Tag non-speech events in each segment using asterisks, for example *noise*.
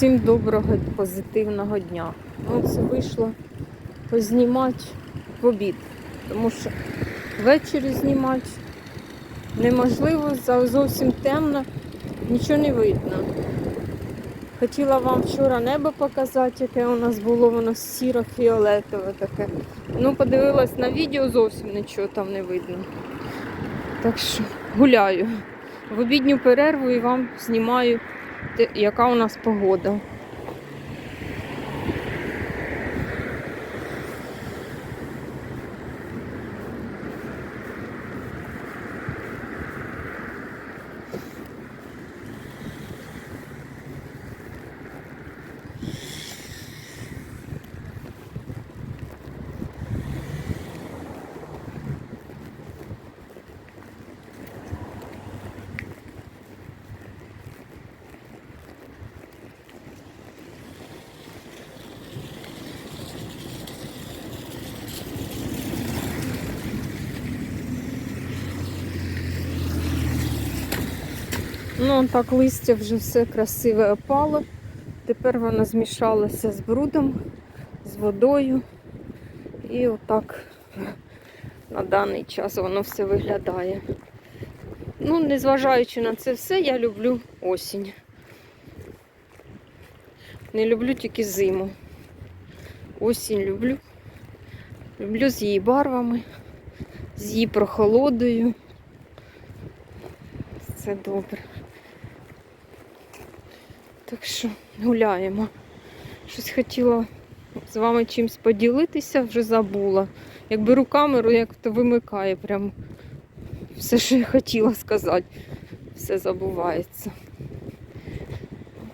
Всім доброго позитивного дня. Ну, це вийшло познімати в обід, тому що ввечері знімати неможливо, зовсім темно, нічого не видно. Хотіла вам вчора небо показати, яке у нас було, воно сіро-фіолетове таке. Ну, подивилась на відео, зовсім нічого там не видно. Так що гуляю. В обідню перерву і вам знімаю, яка у нас погода. Ну, так листя вже все красиве опало. Тепер воно змішалося з брудом, з водою. І отак на даний час воно все виглядає. Ну, незважаючи на це все, я люблю осінь. Не люблю тільки зиму. Осінь люблю. Люблю з її барвами, з її прохолодою. Це добре. Так що гуляємо. Щось хотіла з вами чимось поділитися, вже забула. Як беру камеру, як то вимикає прям все, що я хотіла сказати. Все забувається.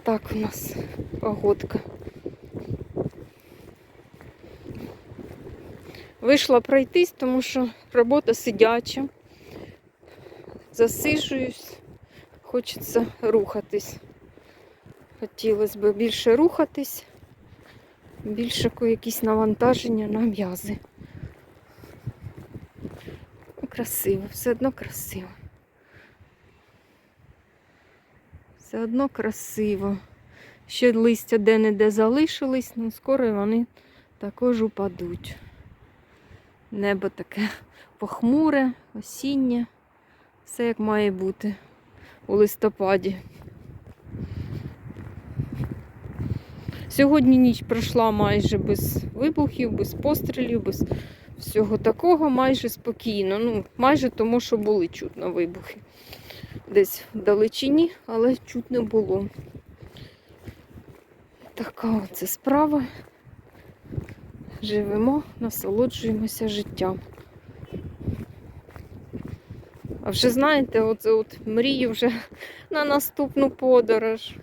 Так у нас погодка. Вийшла пройтись, тому що робота сидяча. Засиджуюсь, хочеться рухатись. Хотілося б більше рухатись, більше якісь навантаження на м'язи. Ну, Красиво, все одно красиво. Все одно красиво. Ще листя де-не-де залишились, але скоро вони також упадуть. Небо таке похмуре, осіннє, все як має бути у листопаді. Сьогодні ніч пройшла майже без вибухів, без пострілів, без всього такого, майже спокійно. Ну, майже тому, що були чутно вибухи. Десь в далечині, але чутно було. Така оце справа. Живемо, насолоджуємося життям. А вже знаєте, оце от мрію вже на наступну подорож.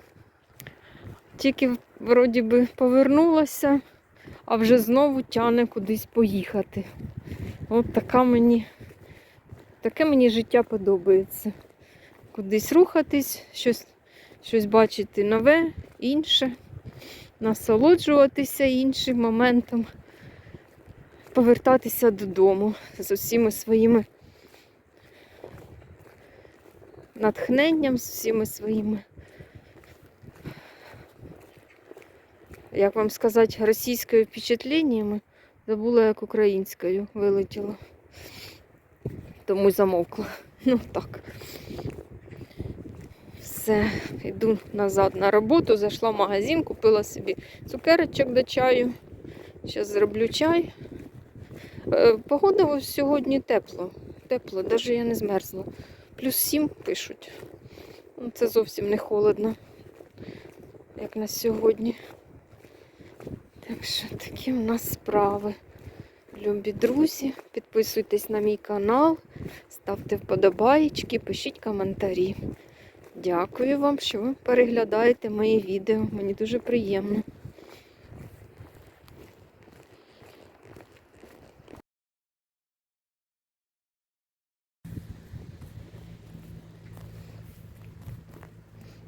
Тільки вроді би повернулася, а вже знову тяне кудись поїхати. От така мені, таке мені життя подобається. Кудись рухатись, щось, щось бачити нове, інше, насолоджуватися іншим моментом, повертатися додому з усіма своїми натхненням, з усіма своїми як вам сказати, російською впечатленнями, забула, як українською вилетіла. Тому й замовкла. *laughs* Ну так. Все, йду назад на роботу, зайшла в магазин, купила собі цукерочок до чаю. Зараз зроблю чай. Е, Погода сьогодні тепло. Тепло, навіть я не змерзла. Плюс 7 пишуть. Ну, Це зовсім не холодно, як на сьогодні. Так що такі у нас справи. Любі друзі, підписуйтесь на мій канал, ставте вподобаєчки, пишіть коментарі. Дякую вам, що ви переглядаєте мої відео. Мені дуже приємно.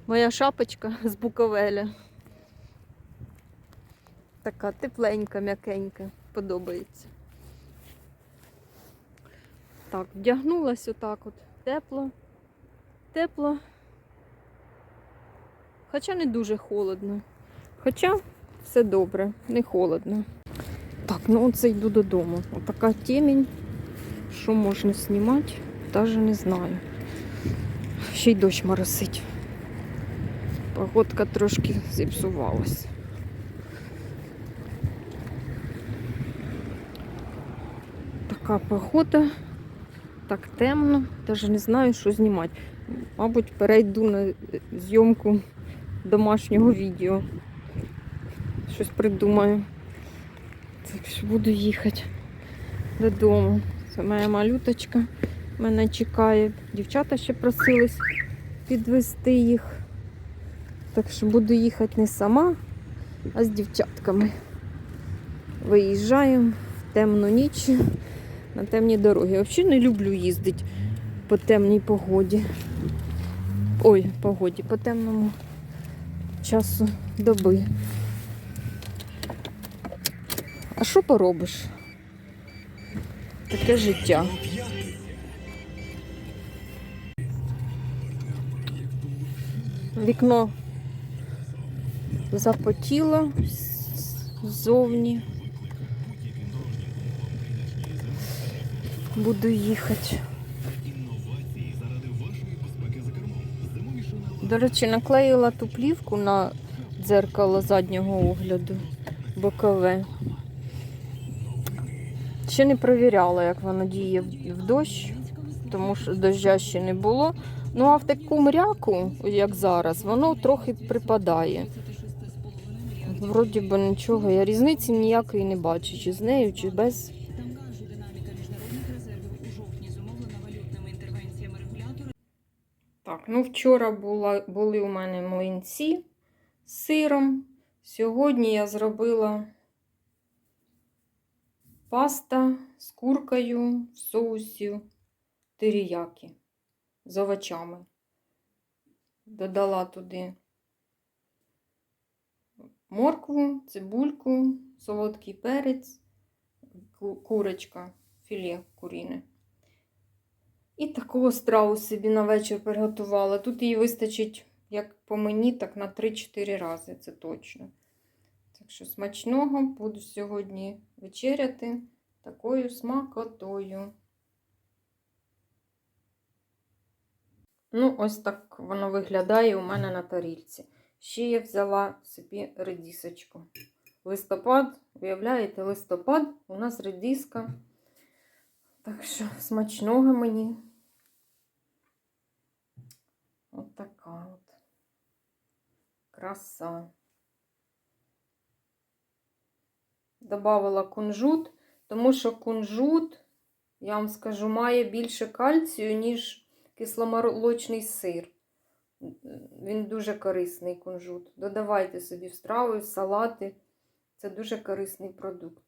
Моя шапочка з Буковеля. Така тепленька, м'якенька, подобається. Так, вдягнулась отак от. Тепло. Тепло. Хоча не дуже холодно. Хоча все добре, не холодно. Так, ну оце йду додому. Отака темінь. Що можна знімати, навіть не знаю. Ще й дощ моросить. Погодка трошки зіпсувалась. Така погода, так темно, навіть не знаю, що знімати. Мабуть, перейду на зйомку домашнього відео. Щось придумаю. Так що буду їхати додому. Це моя малюточка мене чекає. Дівчата ще просились підвести їх. Так що буду їхати не сама, а з дівчатками. Виїжджаємо в темну ніч на темні дороги. Я Взагалі не люблю їздити по темній погоді. Ой, погоді, по темному часу доби. А що поробиш? Таке життя. Вікно запотіло ззовні. Буду їхати. До речі, наклеїла ту плівку на дзеркало заднього огляду бокове. Ще не перевіряла, як воно діє в дощ, тому що дождя ще не було. Ну а в таку мряку, як зараз, воно трохи припадає. Вроді би нічого, я різниці ніякої не бачу, чи з нею, чи без. Ну вчора була, були у мене млинці з сиром. Сьогодні я зробила паста з куркою в соусі теріякі з овочами. Додала туди моркву, цибульку, солодкий перець, курочка, філе куріне. І таку страву собі на вечір приготувала. Тут її вистачить як по мені, так на 3-4 рази, це точно. Так що смачного буду сьогодні вечеряти такою смакотою. Ну, ось так воно виглядає у мене на тарільці. Ще я взяла собі редісочку. Листопад, уявляєте, листопад, у нас редиска. Так що смачного мені. От така от. Краса. Добавила кунжут, тому що кунжут, я вам скажу, має більше кальцію, ніж кисломолочний сир. Він дуже корисний кунжут. Додавайте собі в страви, в салати. Це дуже корисний продукт.